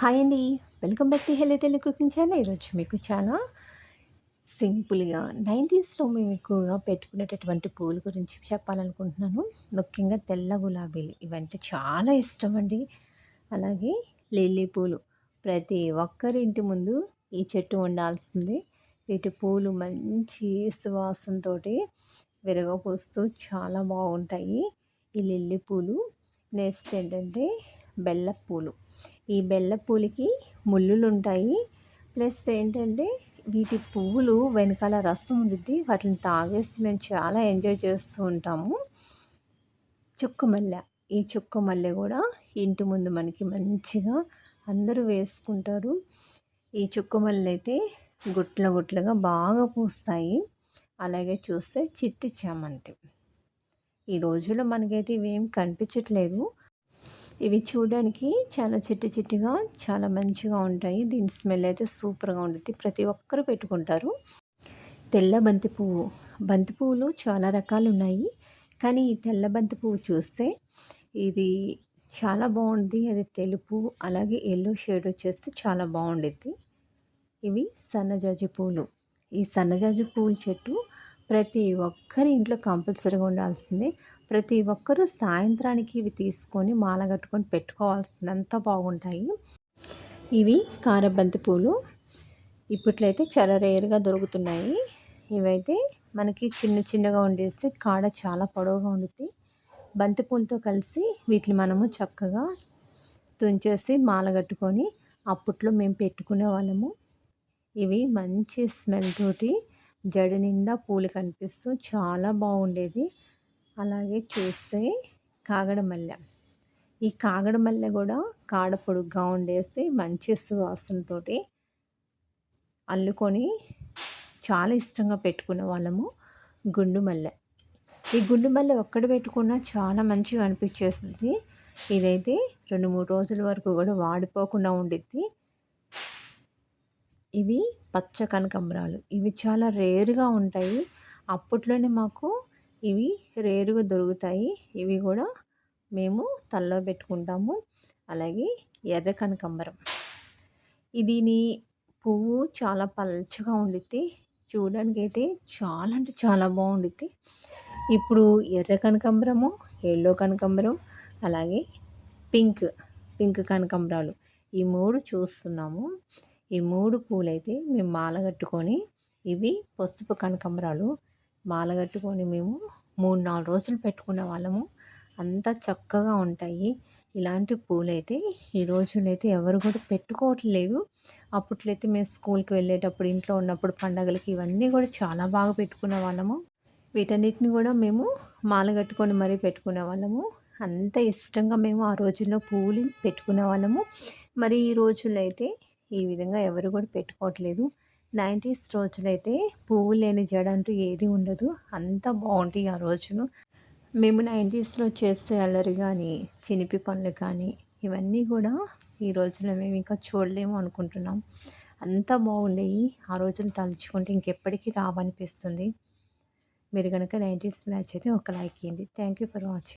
Hi అండి. Welcome back to healthy Telugu cooking channel. ఈరోజు మీకు చాలా సింపుల్గా నైంటీస్లో మేము ఎక్కువగా పెట్టుకునేటటువంటి పూల గురించి చెప్పాలనుకుంటున్నాను. ముఖ్యంగా తెల్ల గులాబీలు ఇవంటే చాలా ఇష్టం అండి. అలాగే లిల్లీ పూలు ప్రతి ఒక్కరి ఇంటి ముందు ఈ చెట్టు ఉండాల్సింది. వీటి పూలు మంచి సువాసనతో విరగపోస్తూ చాలా బాగుంటాయి. ఈ లిల్లీ పూలు నెక్స్ట్ ఏంటంటే బెల్ల పూలు ఈ బెల్ల పూలకి ముళ్ళులు ఉంటాయి ప్లస్ ఏంటంటే వీటి పువ్వులు వెనకాల రసం ఉంటుంది వాటిని తాగేసి మేము చాలా ఎంజాయ్ చేస్తూ ఉంటాము. చుక్క మల్లె. ఈ చుక్క మల్లె కూడా ఇంటి ముందు మనకి మంచిగా అందరూ వేసుకుంటారు. ఈ చుక్క మల్లె అయితే గుట్ల గుట్లుగా బాగా పూస్తాయి. అలాగే చూస్తే చిట్టి చామంతి. ఈ రోజుల్లో మనకైతే ఇవేం కనిపించట్లేదు. ఇవి చూడడానికి చాలా చిట్టి చిట్టిగా చాలా మంచిగా ఉంటాయి. దీని స్మెల్ అయితే సూపర్గా ఉంటుంది ప్రతి ఒక్కరు పెట్టుకుంటారు. తెల్ల బంతి పువ్వు. బంతి పువ్వులు చాలా రకాలు ఉన్నాయి కానీ ఈ తెల్ల బంతి పువ్వు చూస్తే ఇది చాలా బాగుంది. అది తెలుపు అలాగే ఎల్లో షేడ్ వచ్చేస్తే చాలా బాగుండిద్ది. ఇవి సన్నజాజి పూలు. ఈ సన్నజాజి పూల చెట్టు ప్రతి ఒక్కరి ఇంట్లో కంపల్సరీగా ఉండాల్సింది. ప్రతి ఒక్కరూ సాయంత్రానికి ఇవి తీసుకొని మాల కట్టుకొని పెట్టుకోవాల్సింది అంత బాగుంటాయి. ఇవి కారబంతి పూలు. ఇప్పట్లయితే చాలా రేరుగా దొరుకుతున్నాయి. ఇవైతే మనకి చిన్న చిన్నగా ఉండేసి కాడ చాలా పొడవుగా ఉంటుంది బంతి పూలతో కలిసి వీటిని మనము చక్కగా తుంచేసి మాల కట్టుకొని అప్పట్లో మేము పెట్టుకునే వాళ్ళము. ఇవి మంచి స్మెల్ తోటి జడ నిండా పూలు కనిపిస్తూ చాలా బాగుండేది. అలాగే చూస్తే కాగడ మల్లె ఈ కాగడ మల్లె కూడా కాడ పొడుగ్గా ఉండేసి మంచి సువాసనతో అల్లుకొని చాలా ఇష్టంగా పెట్టుకునే వాళ్ళము గుండు మల్లె. ఈ గుండు మల్లె ఒక్కడ పెట్టుకున్నా చాలా మంచిగా అనిపించేస్తుంది. ఇదైతే రెండు మూడు రోజుల వరకు కూడా వాడిపోకుండా ఉండిద్ది. ఇవి పచ్చ కనకాంబరాలు. ఇవి చాలా రేరుగా ఉంటాయి. అప్పట్లోనే మాకు ఇవి రేరుగా దొరుకుతాయి. ఇవి కూడా మేము తల్లో పెట్టుకుంటాము. అలాగే ఎర్ర కనకాంబరం. దీని పువ్వు చాలా పల్చగా ఉండిద్ది. చూడడానికి అయితే చాలా అంటే చాలా బాగుండిద్ది. ఇప్పుడు ఎర్ర కనకాంబరము ఎల్లో కనకాంబరం అలాగే పింక్ పింక్ కనకాంబరాలు. ఈ మూడు చూస్తున్నాము. ఈ మూడు పూలైతే మేము మాల కట్టుకొని ఇవి పసుపు కనకంబరాలు మాల కట్టుకొని మేము మూడు నాలుగు రోజులు పెట్టుకునే వాళ్ళము. అంత చక్కగా ఉంటాయి. ఇలాంటి పూలైతే ఈ రోజులైతే ఎవరు కూడా పెట్టుకోవట్లేదు. అప్పట్లయితే మేము స్కూల్కి వెళ్ళేటప్పుడు ఇంట్లో ఉన్నప్పుడు పండగలకి ఇవన్నీ కూడా చాలా బాగా పెట్టుకునే వాళ్ళము. వీటన్నిటిని కూడా మేము మాల కట్టుకొని మరీ పెట్టుకునే వాళ్ళము. అంత ఇష్టంగా మేము ఆ రోజుల్లో పూలు పెట్టుకునే వాళ్ళము. మరి ఈ రోజుల్లో అయితే ఈ విధంగా ఎవరు కూడా పెట్టుకోవట్లేదు. నైంటీస్ రోజులైతే పువ్వు లేని జడ అంటూ ఏది ఉండదు. అంత బాగుంటాయి ఆ రోజులు. మేము నైంటీస్లో చేస్తే అల్లరి కానీ చినిపి పనులు కానీ ఇవన్నీ కూడా ఈ రోజులో మేము ఇంకా చూడలేము అనుకుంటున్నాం. అంత బాగుండేవి ఆ రోజులు తలుచుకుంటే ఇంకెప్పటికీ రావనిపిస్తుంది. మీరు కనుక నైంటీస్ మ్యాచ్ అయితే ఒక లైక్ ఇవ్వండి. Thank you for watching.